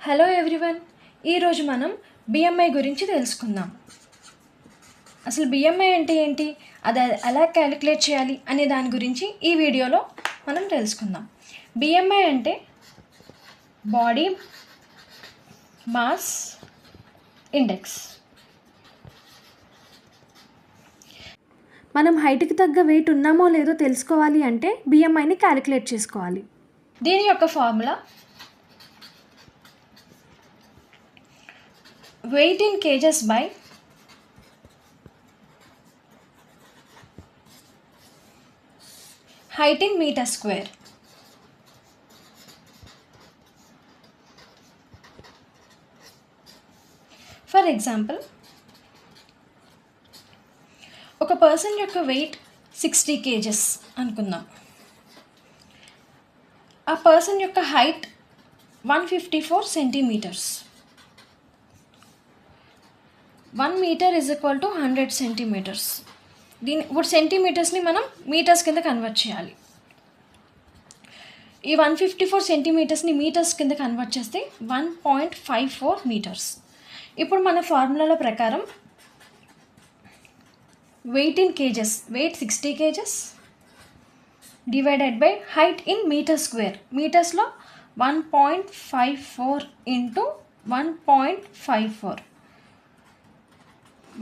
Hello everyone. ఈరోజు మనం BMI గురించి తెలుసుకుందాం. అసలు బిఎంఐ అంటే ఏంటి? అది ఎలా క్యాలిక్యులేట్ చేయాలి అనే దాని గురించి ఈ వీడియోలో మనం తెలుసుకుందాం. బిఎంఐ అంటే బాడీ మాస్ ఇండెక్స్. మనం హైట్కి తగ్గ వెయిట్ ఉన్నామో లేదో తెలుసుకోవాలి అంటే బిఎంఐని క్యాలిక్యులేట్ చేసుకోవాలి. దీని యొక్క formula weight in kgs by? Height in meter square. For example ఒక పర్సన్ యొక్క వెయిట్ సిక్స్టీ కేజెస్ అనుకుందాం. ఆ పర్సన్ యొక్క height one fifty four centimetres one metre is equal to hundred centimetres దీని ఇప్పుడు సెంటీమీటర్స్ని మనం మీటర్స్ కింద కన్వర్ట్ చేయాలి. ఈ వన్ ఫిఫ్టీ ఫోర్ సెంటీమీటర్స్ని మీటర్స్ కింద కన్వర్ట్ చేస్తే one point five four metres ఇప్పుడు మన ఫార్ములాల ప్రకారం weight in kgs weight sixty kgs divided by height in metre square మీటర్స్లో one point five four into one point five four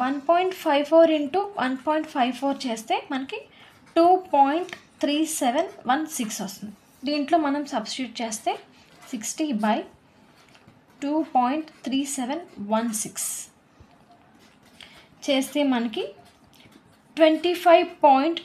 one point five four into one point five four చేస్తే మనకి two point three seven one six వస్తుంది. దీంట్లో మనం substitute చేస్తే sixty by two point three seven one six. చేస్తే మనకి twenty five point